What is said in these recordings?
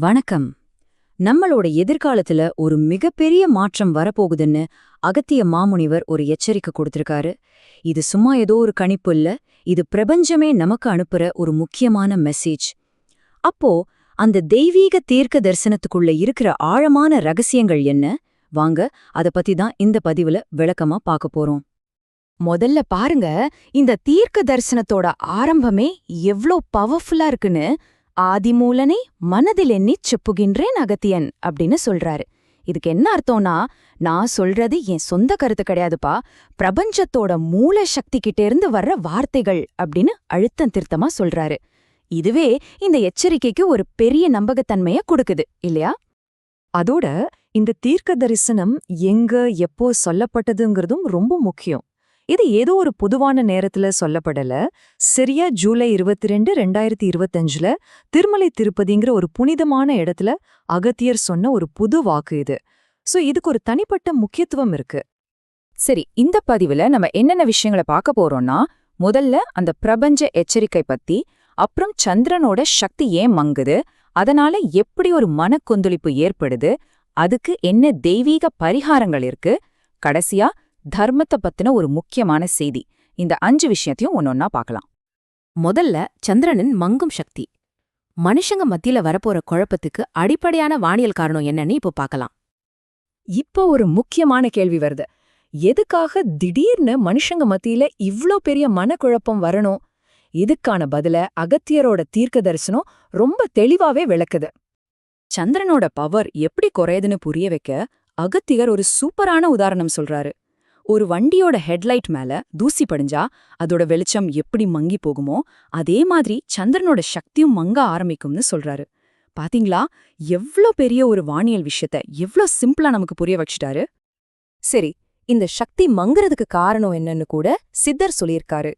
வணக்கம். நம்மளோட எதிர்காலத்துல ஒரு மிகப்பெரிய மாற்றம் வரப்போகுதுன்னு அகத்திய மாமுனிவர் ஒரு எச்சரிக்கை கொடுத்திருக்காரு. இது சும்மா ஏதோ ஒரு கணிப்பு இல்ல இது பிரபஞ்சமே நமக்கு அனுப்புற ஒரு முக்கியமான மெசேஜ் அப்போ அந்த தெய்வீக தீர்க்க தரிசனத்துக்குள்ள இருக்கிற ஆழமான ரகசியங்கள் என்ன? வாங்க அத பத்தி தான் இந்த பதிவுல விளக்கமா பார்க்க போறோம். முதல்ல பாருங்க இந்த தீர்க்க தரிசனத்தோட ஆரம்பமே எவ்ளோ பவர்ஃபுல்லா இருக்குன்னு ஆதிமூலனை மனதில் எண்ணி செப்புகின்றேன் அகத்தியன் அப்படின்னு சொல்றாரு. இதுக்கு என்ன அர்த்தம்னா நான் சொல்றது என் சொந்த கருத்து கிடையாதுப்பா. பிரபஞ்சத்தோட மூல சக்தி இருந்து வர்ற வார்த்தைகள் அப்படின்னு அழுத்தம் திருத்தமா சொல்றாரு. இதுவே இந்த எச்சரிக்கைக்கு ஒரு பெரிய நம்பகத்தன்மைய கொடுக்குது இல்லையா? அதோட இந்த தீர்க்க தரிசனம் எங்க எப்போ சொல்லப்பட்டதுங்கிறதும் ரொம்ப முக்கியம். இது ஏதோ ஒரு பொதுவான நேரத்துல சொல்லப்படல. சரியா ஜூலை இருபத்தி ரெண்டு ரெண்டாயிரத்தி இருபத்தஞ்சுல திருமலை திருப்பதிங்கிற ஒரு புனிதமான இடத்துல அகத்தியர் சொன்ன ஒரு புது வாக்கு இது. சோ இதுக்கு ஒரு தனிப்பட்ட முக்கியத்துவம் இருக்கு. சரி இந்த பதிவுல நம்ம என்னென்ன விஷயங்களை பார்க்க போறோம்னா முதல்ல அந்த பிரபஞ்ச எச்சரிக்கை பத்தி அப்புறம் சந்திரனோட சக்தி ஏன் மங்குது அதனால எப்படி ஒரு மனக்கொந்தளிப்பு ஏற்படுது அதுக்கு என்ன தெய்வீக பரிகாரங்கள் இருக்கு கடைசியா தர்மத்தை பத்தின ஒரு முக்கியமான செய்தி. இந்த அஞ்சு விஷயத்தையும் ஒன்னொன்னா பார்க்கலாம். முதல்ல சந்திரனின் மங்கும் சக்தி. மனுஷங்க மத்தியில வரப்போற குழப்பத்துக்கு அடிப்படையான வானியல் காரணம் என்னன்னு இப்போ பார்க்கலாம். இப்போ ஒரு முக்கியமான கேள்வி வருது. எதுக்காக திடீர்னு மனுஷங்க மத்தியில இவ்ளோ பெரிய மனக்குழப்பம் வரணும்? இதுக்கான பதில? அகத்தியரோட தீர்க்க தரிசனம் ரொம்ப தெளிவாவே விளக்குது. சந்திரனோட பவர் எப்படி குறையுதுன்னு புரிய வைக்க அகத்தியர் ஒரு சூப்பரான உதாரணம் சொல்றாரு. ஒரு வண்டியோட ஹெட்லைட் மேல தூசி படிஞ்சா அதோட வெளிச்சம் எப்படி மங்கி போகுமோ அதே மாதிரி சந்திரனோட சக்தியும் மங்க ஆரம்பிக்கும்னு சொல்றாரு. பாத்தீங்களா? எவ்ளோ பெரிய ஒரு வானியல் விஷயத்த எவ்ளோ சிம்பிளா நமக்கு புரிய வச்சிட்டாரு? சரி இந்த சக்தி மங்குறதுக்கு காரணம் என்னன்னு கூட சித்தர் சொல்லியிருக்காரு.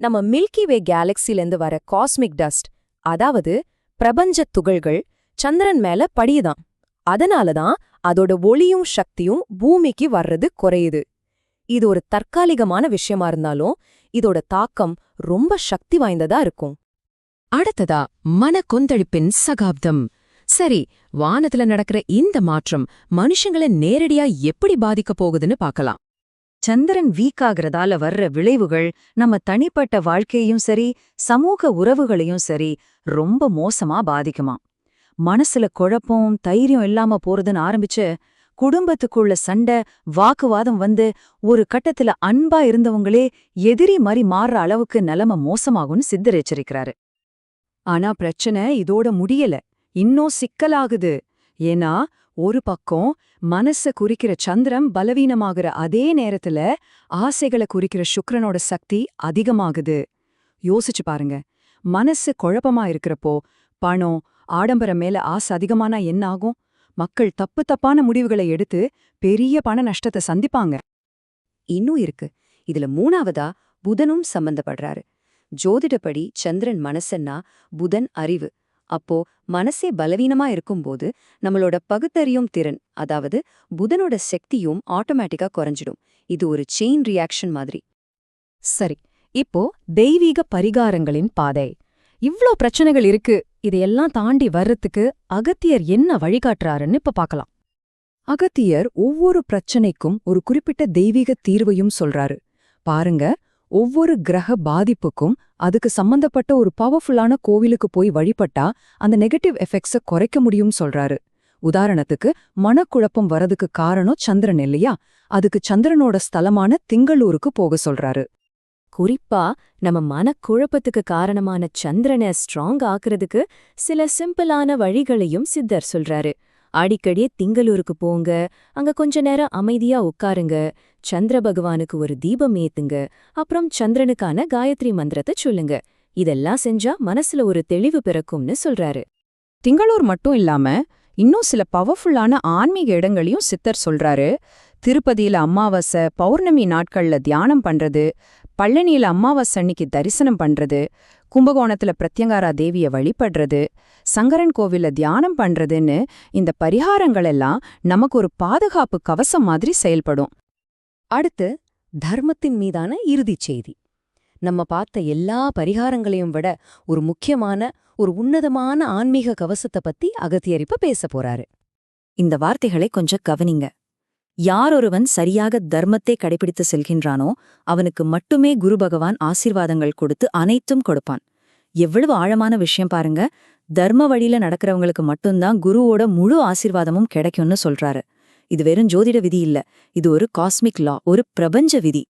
நம்ம மில்கி வே கேலக்சிலேருந்து வர காஸ்மிக் டஸ்ட் அதாவது பிரபஞ்சத் துகள்கள் சந்திரன் மேல படியுதான். அதனால தான் அதோட ஒளியும் சக்தியும் பூமிக்கு வர்றது குறையுது. இது ஒரு தற்காலிகமான விஷயமா இருந்தாலும் இதோட தாக்கம் ரொம்ப சக்தி வாய்ந்ததா இருக்கும். அடுத்ததா மன கொந்தளிப்பின் சகாப்தம். சரி வானத்துல நடக்கிற இந்த மாற்றம் மனுஷங்களை நேரடியா எப்படி பாதிக்கப் போகுதுன்னு பார்க்கலாம். சந்திரன் வீக்காகிறதால வர்ற விளைவுகள் நம்ம தனிப்பட்ட வாழ்க்கையும் சரி சமூக உறவுகளையும் சரி ரொம்ப மோசமா பாதிக்குமா மனசுல குழப்பம் தைரியம் இல்லாம போறதுன்னு ஆரம்பிச்சு குடும்பத்துக்குள்ள சண்டை வாக்குவாதம் வந்து ஒரு கட்டத்துல அன்பா இருந்தவங்களே எதிரி மாதிரி மாறுற அளவுக்கு நிலைமை மோசமாகும்னு சித்தர் எச்சரிக்கிறாரு. ஆனா பிரச்சனை இதோட முடியல. இன்னும் சிக்கலாகுது. ஏன்னா ஒரு பக்கம் மனச குறிக்கிற சந்திரம் பலவீனமாகிற அதே நேரத்துல ஆசைகளை குறிக்கிற சுக்கரனோட சக்தி அதிகமாகுது. யோசிச்சு பாருங்க. மனசு குழப்பமா இருக்கிறப்போ பணம் ஆடம்பரம் மேல ஆசை அதிகமானா என்ன ஆகும்? மக்கள் தப்பு தப்பான முடிவுகளை எடுத்து பெரிய பண நஷ்டத்தை சந்திப்பாங்க. இன்னும் இருக்கு. இதுல மூணாவதா புதனும் சம்பந்தப்படுறாரு. ஜோதிடப்படி சந்திரன் மனசன்னா புதன் அறிவு. அப்போ மனசே பலவீனமா இருக்கும்போது நம்மளோட பகுத்தறியும் திறன் அதாவது புதனோட சக்தியும் ஆட்டோமேட்டிக்கா குறைஞ்சிடும். இது ஒரு செயின் ரியாக்ஷன் மாதிரி. சரி இப்போ தெய்வீக பரிகாரங்களின் பாதை. இவ்ளோ பிரச்சனைகள் இருக்கு. இதையெல்லாம் தாண்டி வர்றதுக்கு அகத்தியர் என்ன வழிகாட்டுறாருன்னு இப்ப பார்க்கலாம் அகத்தியர் ஒவ்வொரு பிரச்சனைக்கும் ஒரு குறிப்பிட்ட தெய்வீக தீர்வையும் சொல்றாரு. பாருங்க ஒவ்வொரு கிரக பாதிப்புக்கும் அதுக்கு சம்பந்தப்பட்ட ஒரு பவர்ஃபுல்லான கோவிலுக்கு போய் வழிபட்டா அந்த நெகட்டிவ் எஃபெக்ட்ஸ குறைக்க முடியும் சொல்றாரு. உதாரணத்துக்கு மனக்குழப்பம் வரதுக்கு காரணம் சந்திரன் இல்லையா? அதுக்கு சந்திரனோட ஸ்தலமான திங்களூருக்கு போக சொல்றாரு. குறிப்பா நம்ம மனக்குழப்பத்துக்கு காரணமான சந்திரனை ஸ்ட்ராங் ஆக்குறதுக்கு சில சிம்பிளான வழிகளையும் சித்தர் சொல்றாரு. அடிக்கடி திங்களூருக்கு போங்க அங்க கொஞ்ச நேரம் அமைதியா உட்காருங்க சந்திர பகவானுக்கு ஒரு தீபம் ஏத்துங்க அப்புறம் சந்திரனுக்கான காயத்ரி மந்திரத்தை சொல்லுங்க. இதெல்லாம் செஞ்சா மனசுல ஒரு தெளிவு பிறக்கும்னு சொல்றாரு. திங்களூர் மட்டும் இல்லாம இன்னும் சில பவர்ஃபுல்லான ஆன்மீக இடங்களையும் சித்தர் சொல்றாரு. திருப்பதியில அமாவாசை பௌர்ணமி நாட்கள்ல தியானம் பண்றது பழனியில அம்மாவாசை அன்னிக்கு தரிசனம் பண்றது கும்பகோணத்துல பிரத்யங்காரா தேவிய வழிபடுறது சங்கரன் கோவில தியானம் பண்றதுன்னு இந்த பரிகாரங்கள் எல்லாம் நமக்கு ஒரு பாதுகாப்பு கவசம் மாதிரி செயல்படும். அடுத்து தர்மத்தின் மீதான இறுதிச் செய்தி. நம்ம பார்த்த எல்லா பரிகாரங்களையும் விட ஒரு முக்கியமான ஒரு உன்னதமான ஆன்மீக கவசத்தை பத்தி அகத்தியரிப்ப பேச போறாரு. இந்த வார்த்தைகளை கொஞ்சம் கவனிங்க. யாரொருவன் சரியாக தர்மத்தை கடைபிடித்து செல்கின்றானோ அவனுக்கு மட்டுமே குரு பகவான் ஆசீர்வாதங்கள் கொடுத்து அனைத்தும் கொடுப்பான். எவ்வளவு ஆழமான விஷயம் பாருங்க. தர்ம வழியில நடக்கிறவங்களுக்கு மட்டும்தான் குருவோட முழு ஆசீர்வாதமும் கிடைக்கும்னு சொல்றாரு. இது வெறும் ஜோதிட விதி இல்ல. இது ஒரு காஸ்மிக் லா ஒரு பிரபஞ்ச விதி.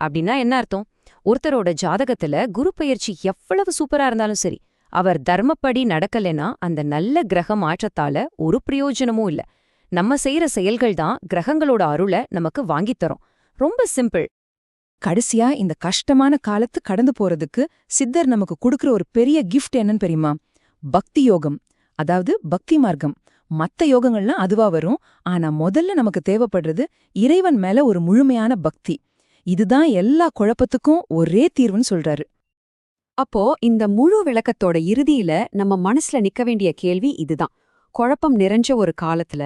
அப்படின்னா என்ன அர்த்தம்? ஒருத்தரோட ஜாதகத்துல குரு பயிற்சி எவ்வளவு சூப்பரா இருந்தாலும் சரி அவர் தர்மப்படி நடக்கலைன்னா அந்த நல்ல கிரக மாற்றத்தால ஒரு பிரயோஜனமும் இல்ல. நம்ம செய்யற செயல்கள் தான் கிரகங்களோட அருளை நமக்கு வாங்கித் தரும். ரொம்ப சிம்பிள். கடைசியா இந்த கஷ்டமான காலத்து கடந்து போறதுக்கு சித்தர் நமக்கு கொடுக்கற ஒரு பெரிய கிஃப்ட் என்னன்னு தெரியுமா? பக்தி யோகம். அதாவது பக்தி மார்க்கம். மத்த யோகங்கள்லாம் அதுவா வரும். ஆனா முதல்ல நமக்கு தேவைப்படுறது இறைவன் மேல ஒரு முழுமையான பக்தி. இதுதான் எல்லா குழப்பத்துக்கும் ஒரே தீர்வுன்னு சொல்றாரு. அப்போ இந்த முழு விளக்கத்தோட இறுதியில நம்ம மனசுல நிக்க வேண்டிய கேள்வி இதுதான். குழப்பம் நிறைஞ்ச ஒரு காலத்துல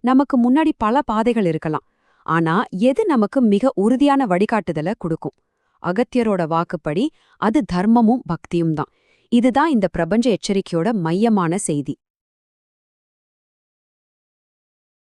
நமக்கு முன்னாடி பல பாதைகள் இருக்கலாம். ஆனா எது நமக்கு மிக உறுதியான வழிகாட்டுதல கொடுக்கும்? அகத்தியரோட வாக்குப்படி அது தர்மமும் பக்தியும் தான். இதுதான் இந்த பிரபஞ்ச எச்சரிக்கையோட மையமான செய்தி.